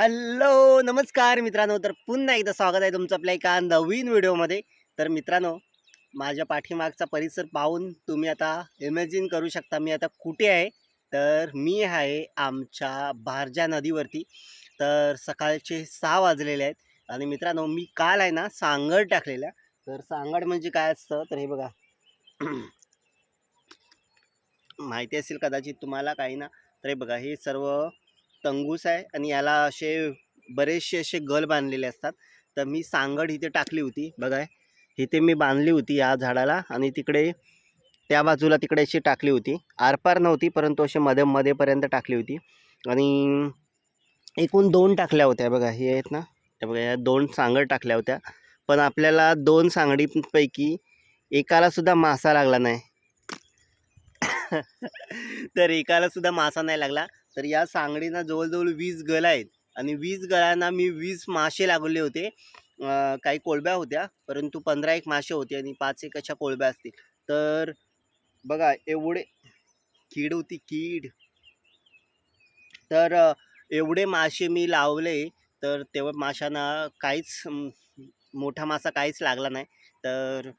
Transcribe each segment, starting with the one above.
Hello नमस्कार मित्रांनो. तर पुन्हा एकदा स्वागत आहे तुमचं आपल्या एका नवीन व्हिडिओमध्ये. तर मित्रांनो माझ्या पाठीमागचा परिसर पाहून तुम्ही आता इमॅजिन करू शकता मी आता कुठे आहे. तर मी आहे आमच्या भारजा नदीवरती. तर सकाळचे सहा वाजलेले आहेत. आणि मित्रांनो मी काल आहे ना सांगड टाकलेल्या. तर सांगड म्हणजे काय असतं? तर हे बघा. माहिती असेल कदाचित तुम्हाला काही ना. तर हे बघा हे सर्व तंगूस आहे आणि याला असे बरेचसे असे गल बांधलेले असतात. तर मी सांगड इथे टाकली होती बघा इथे मी बांधली होती या झाडाला आणि तिकडे त्या बाजूला तिकडे अशी टाकली होती. आरपार नव्हती परंतु असे मध्ये मध्येपर्यंत टाकली होती. आणि एकूण दोन टाकल्या होत्या बघा हे आहेत ना. हे बघा या दोन सांगड टाकल्या होत्या. पण आपल्याला दोन सांगडीपैकी एकालासुद्धा मासा लागला नाही. तर एकालासुद्धा मासा नाही लागला. तर या सांगडीना जवळजवळ वीस गळ आहेत. आणि वीस गळांना मी वीस मासे लागले होते. काही कोळब्या होत्या परंतु पंधरा एक मासे होते आणि पाच एक अशा कोळब्या असतील. तर बघा एवढे कीड होती कीड. तर एवढे मासे मी लावले तर तेव्हा माशांना काहीच मोठा मासा काहीच लागला नाही. तर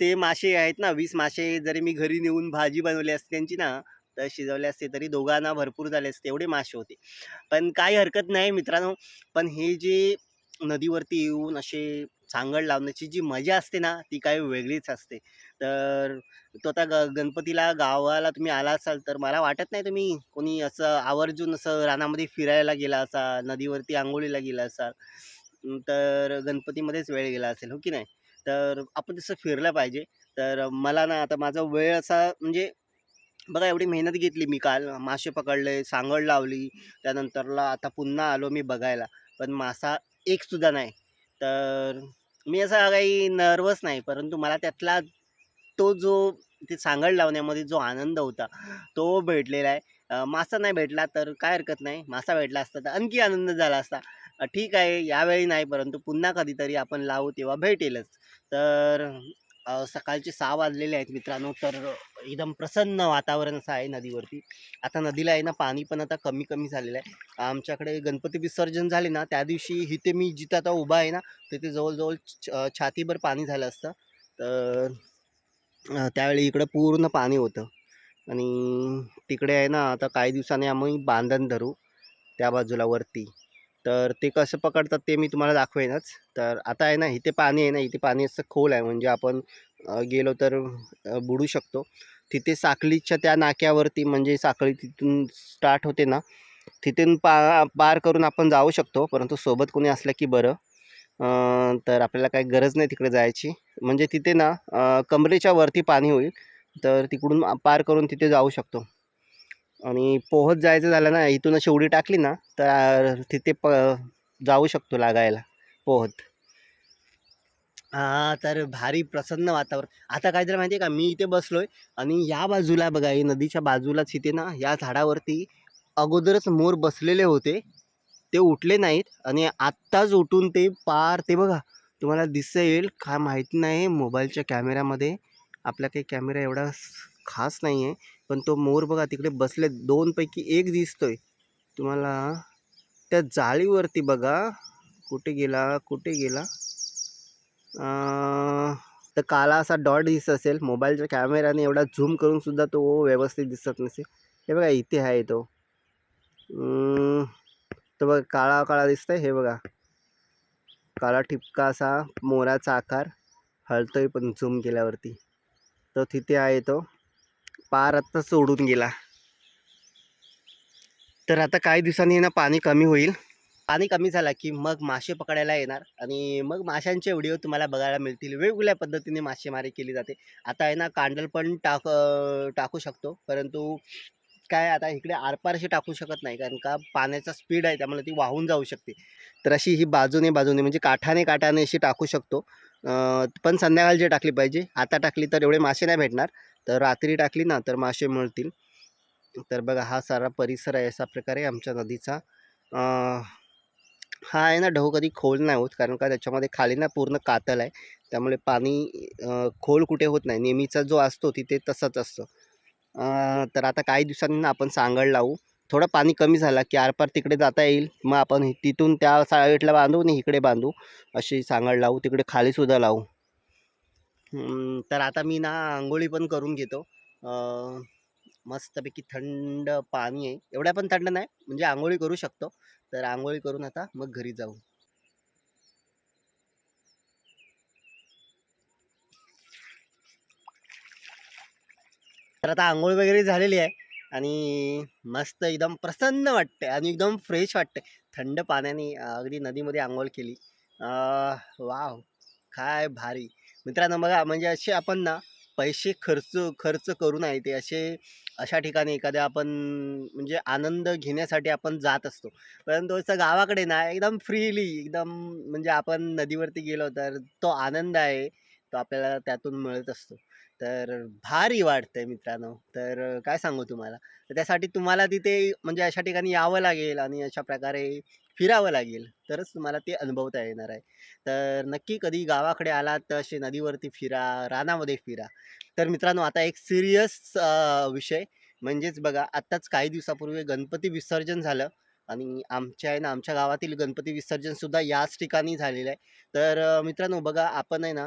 ते मासे आहेत ना वीस मासे जरी मी घरी नेऊन भाजी बनवली असते त्यांची ना तर शिजवले असते तरी दोघांना भरपूर झाले असते एवढे मासे होते. पण काही हरकत नाही मित्रांनो पण हे जे नदीवरती येऊन असे सांगड लावण्याची जी मजा असते ना ती काही वेगळीच असते. तर तो आता ग गणपतीला गावाला तुम्ही आला असाल तर मला वाटत नाही तुम्ही कोणी असं आवर्जून असं रानामध्ये फिरायला गेला असाल नदीवरती आंघोळीला गेला असाल तर गणपतीमध्येच वेळ गेला असेल हो की नाही? तर आपण तसं फिरलं पाहिजे. तर मला ना आता माझा वेळ असा म्हणजे बघा एवढी मेहनत घेतली मी काल. मासे पकडले सांगड लावली. त्यानंतरला आता पुन्हा आलो मी बघायला. पण मासा एकसुद्धा नाही. तर मी असा काही नर्वस नाही. परंतु मला त्यातला तो जो ते सांगड लावण्यामध्ये जो आनंद होता तो भेटलेला आहे. मासा नाही भेटला तर काय हरकत नाही. मासा भेटला असता तर आणखी आनंद झाला असता. ठीक आहे यावेळी नाही. परंतु पुन्हा कधीतरी आपण लावू तेव्हा भेटेलच. तर सकाळचे सहा वाजलेले आहेत मित्रांनो तर एकदम प्रसन्न वातावरण असं आहे नदीवरती. आता नदीला आहे ना पाणी पण आता कमी कमी झालेलं आहे. आमच्याकडे गणपती विसर्जन झाले ना त्या दिवशी इथे मी जिथं आता उभा आहे ना तिथे जवळजवळ छ- छातीभर पाणी झालं असतं. तर त्यावेळी इकडं पूर्ण पाणी होतं. आणि तिकडे आहे ना आता काही दिवसांनी आम्ही बांधण धरू त्या बाजूला वरती. तर ते कसं पकडतात ते मी तुम्हाला दाखवेनच. तर आता आहे ना इथे पाणी आहे ना इथे पाणी असं खोल आहे म्हणजे आपण गेलो तर बुडू शकतो. तिथे साखळीच्या त्या नाक्यावरती म्हणजे साखळी तिथून स्टार्ट होते ना तिथून पा पार करून आपण जाऊ शकतो परंतु सोबत कोणी असलं की बरं. तर आपल्याला काही गरज नाही तिकडे जायची. म्हणजे तिथे ना कमरेच्या वरती पाणी होईल तर तिकडून पार करून तिथे जाऊ शकतो. आणि पोहत जायचं झालं ना इथून अशी उडी टाकली ना तर तिथे प जाऊ शकतो लागायला पोहत. हां तर भारी प्रसन्न वातावरण. आता काय तर माहिती आहे का मी इथे बसलो आहे आणि या बाजूला बघा हे नदीच्या बाजूलाच इथे ना या झाडावरती अगोदरच मोर बसलेले होते. ते उठले नाहीत आणि आत्ताच उठून ते पार ते बघा तुम्हाला दिसेल काय माहिती नाही मोबाईलच्या कॅमेऱ्यामध्ये. आपला काही कॅमेरा एवढा स- खास नाही आहे पण तो मोर बघा तिकडे बसले दोनपैकी एक दिसतोय. तुम्हाला त्या जाळीवरती बघा. कुठे गेला? कुठे गेला? तर काला असा डॉट दिसत असेल. मोबाईलच्या कॅमेऱ्याने एवढा झूम करूनसुद्धा तो व्यवस्थित दिसत नसेल. हे बघा इथे आहे तो. तो बघा काळा काळा दिसतंय. हे बघा. काळा ठिपका असा मोराचा आकार. हलतोय पण झूम केल्यावरती. तो तिथे आहे तो. पार आत्ता सोडून गेला. तर आता काही दिवसांनी ना पाणी कमी होईल. पाणी कमी झाला की मग मासे पकडायला येणार. आणि मग माशांचे व्हिडिओ तुम्हाला बघायला मिळतील. वेगवेगळ्या पद्धतीने मासेमारी केली जाते. आता आहे ना कांडल पण टाक टाकू शकतो. परंतु काय आता इकडे आरपारशी टाकू शकत नाही. कारण का पाण्याचा स्पीड आहे त्यामुळे ती वाहून जाऊ शकते. तर अशी ही बाजूने बाजूने म्हणजे काठाने काठाने अशी टाकू शकतो. पण संध्याकाळ जे टाकली पाहिजे आता टाकली तर एवढे मासे नाही भेटणार. तर रात्री टाकली ना तर मासे मिळतील. तर बघा हा सारा परिसर आहे अशा प्रकारे आमच्या नदीचा. हा आहे ना ढो कधी खोल नाही होत कारण का त्याच्यामध्ये खाली ना पूर्ण कातल आहे. त्यामुळे पाणी खोल कुठे होत नाही. नेहमीचा जो असतो तिथे तसंच असतं. तर आता काही दिवसांनी ना आपण सांगड लावू. थोडं पाणी कमी झाला की आरपार तिकडे जाता येईल. मग आपण तिथून त्या साईडला बांधू आणि इकडे बांधू. अशी सांगड लावू तिकडे खालीसुद्धा लावू. तर आता मी ना आंघोळी पण करून घेतो. मस्तपैकी थंड पाणी आहे. एवढ्या पण थंड नाही म्हणजे आंघोळी करू शकतो. तर आंघोळी करून आता मग घरी जाऊ. तर आता आंघोळ वगैरे झालेली आहे आणि मस्त एकदम प्रसन्न वाटते आणि एकदम फ्रेश वाटते थंड पाण्याने अगदी नदीमध्ये आंघोळ केली. वाव काय भारी. मित्रांनो बघा म्हणजे असे आपण ना पैसे खर्च खर्च करू नये ते. असे अशा ठिकाणी एखाद्या आपण म्हणजे आनंद घेण्यासाठी आपण जात असतो. परंतु असं गावाकडे ना एकदम फ्रीली एकदम म्हणजे आपण नदीवरती गेलो तर तो आनंद आहे तो आपल्याला त्यातून मिळत असतो. तर भारी वाटतंय मित्रांनो. तर काय सांगू तुम्हाला? तर त्यासाठी तुम्हाला तिथे म्हणजे अशा ठिकाणी यावं लागेल आणि अशा प्रकारे फिरावं लागेल. तरच तुम्हाला ते अनुभवता येणार आहे. तर नक्की कधी गावाकडे आलात तर असे नदीवरती फिरा रानामध्ये फिरा. तर मित्रांनो आता एक सिरियस विषय. म्हणजेच बघा आत्ताच काही दिवसापूर्वी गणपती विसर्जन झालं. आणि आमच्या आहे ना आमच्या गावातील गणपती विसर्जनसुद्धा याच ठिकाणी झालेलं आहे. तर मित्रांनो बघा आपण आहे ना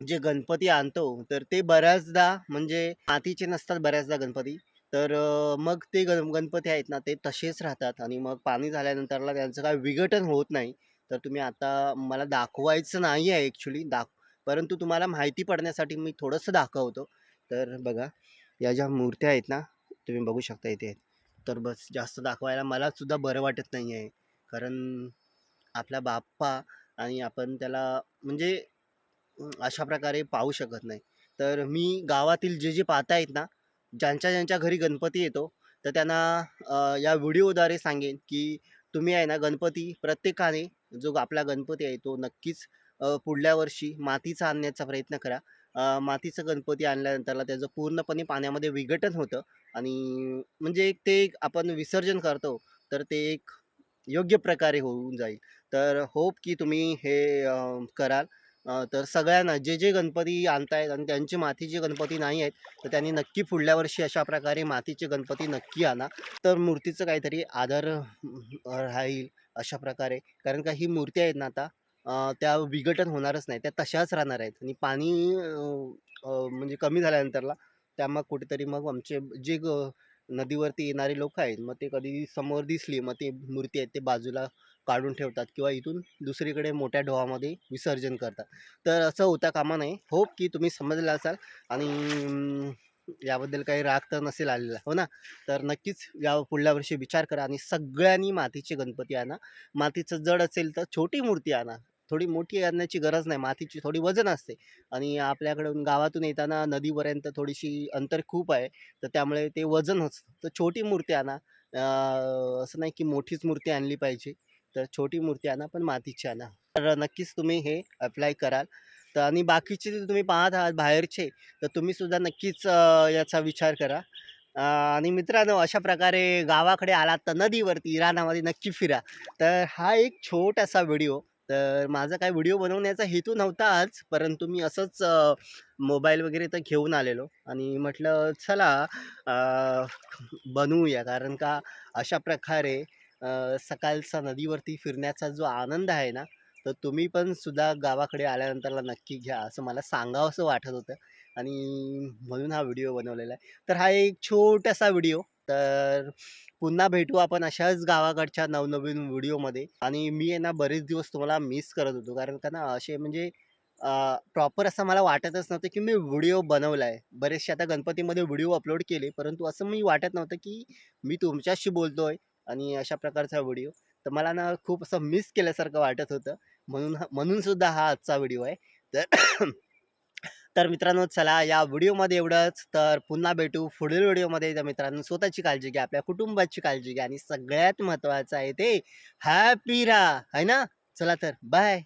जे गणपती आणतो तर ते बऱ्याचदा म्हणजे मातीचे नसतात बऱ्याचदा गणपती. तर मग ते गण गणपती आहेत ना ते तसेच राहतात आणि मग पाणी झाल्यानंतरला त्यांचं काय विघटन होत नाही. तर तुम्ही आता मला दाखवायचं नाही आहे ॲक्च्युली दाख परंतु तुम्हाला माहिती पडण्यासाठी मी थोडंसं दाखवतो. तर बघा या ज्या मूर्त्या आहेत ना तुम्ही बघू शकता इथे. तर बस जास्त दाखवायला मलासुद्धा बरं वाटत नाही आहे. कारण आपला बाप्पा आणि आपण त्याला म्हणजे अशा प्रकारे पाहू शकत नाही. तर मी गावातील जे जे पाहतायत ना ज्यांच्या ज्यांच्या घरी गणपती येतो तर त्यांना या व्हिडिओद्वारे सांगेन की तुम्ही आहे ना गणपती प्रत्येकाने जो आपला गणपती आहे तो नक्कीच पुढल्या वर्षी मातीचा आणण्याचा प्रयत्न करा. मातीचं गणपती आणल्यानंतरला त्याचं पूर्णपणे पाण्यामध्ये विघटन होतं आणि म्हणजे एक ते एक आपण विसर्जन करतो तर ते एक योग्य प्रकारे होऊन जाईल. तर होप की तुम्ही हे कराल. तर सगळ्यांना जे जे गणपती आणतायत आणि त्यांची मातीचे गणपती नाही आहेत तर त्यांनी नक्की पुढल्या वर्षी अशा प्रकारे मातीचे गणपती नक्की आणा. तर मूर्तीचं काहीतरी आदर राहील अशा प्रकारे. कारण का ही मूर्ती आहेत ना आता त्या विघटन होणारच नाही त्या तशाच राहणार आहेत. आणि पाणी म्हणजे कमी झाल्यानंतरला त्या मग कुठेतरी मग आमचे जे ग नदीवरती येणारे लोक आहेत मग ते कधी समोर दिसली मग ते मूर्ती आहेत ते बाजूला काढून ठेवतात किंवा इथून दुसरीकडे मोठ्या ढोवामध्ये विसर्जन करतात. तर असं होता कामा नये. होप की तुम्ही समजला असाल आणि याबद्दल काही राग तर नसेल आलेला. हो ना? तर नक्कीच या पुढल्या वर्षी विचार करा आणि सगळ्यांनी मातीचे गणपती आणा. मातीचं जड असेल तर छोटी मूर्ती आणा. थोडी मोठी आणण्याची गरज नाही. मातीची थोडी वजन असते. आणि आपल्याकडून गावातून येताना नदीपर्यंत थोडीशी अंतर खूप आहे. तर त्यामुळे ते वजन असतं. तर छोटी मूर्ती आणा. असं नाही की मोठीच मूर्ती आणली पाहिजे. तर छोटी मूर्ती आणा पण मातीची आणा. तर नक्कीच तुम्ही हे अप्लाय कराल. तर आणि बाकीचे जे तुम्ही पाहत आहात बाहेरचे तर तुम्ही सुद्धा नक्कीच याचा विचार करा. आणि मित्रांनो अशा प्रकारे गावाकडे आलात तर नदीवरती इराणामध्ये नक्की फिरा. तर हा एक छोटासा व्हिडिओ. तर माझा काय व्हिडिओ बनवण्याचा हेतू नव्हता आज परंतु मी असंच मोबाईल वगैरे तर घेऊन आलेलो. आणि म्हटलं चला बनवूया. कारण का अशा प्रकारे सकाळचा नदीवरती फिरण्याचा जो आनंद आहे ना तर तुम्ही पण सुद्धा गावाकडे आल्यानंतरला नक्की घ्या असं मला सांगावंसं वाटत होतं. आणि म्हणून हा व्हिडिओ बनवलेला आहे. तर हा एक छोटासा व्हिडिओ. तर पुन्हा भेटू आपण अशाच गावाकडच्या नवनवीन व्हिडिओमध्ये. आणि मी आहे ना बरेच दिवस तुम्हाला मिस करत होतो. कारण का ना असे म्हणजे प्रॉपर असं मला वाटतच नव्हतं की मी व्हिडिओ बनवला आहे. बरेचसे आता गणपतीमध्ये व्हिडिओ अपलोड केले. परंतु असं मी वाटत नव्हतं की मी तुमच्याशी बोलतो आहे आणि अशा प्रकारचा व्हिडिओ. तर मला ना खूप असं मिस केल्यासारखं वाटत होतं. म्हणून म्हणूनसुद्धा म्हणून सुद्धा हा आजचा व्हिडिओ आहे. तर तर मित्रांनो चला या व्हिडिओमध्ये एवढंच. तर पुन्हा भेटू पुढील व्हिडिओमध्ये. तर मित्रांनो स्वतःची काळजी घ्या आपल्या कुटुंबाची काळजी घ्या आणि सगळ्यात महत्त्वाचं आहे ते हॅपी राहा. है ना? चला तर बाय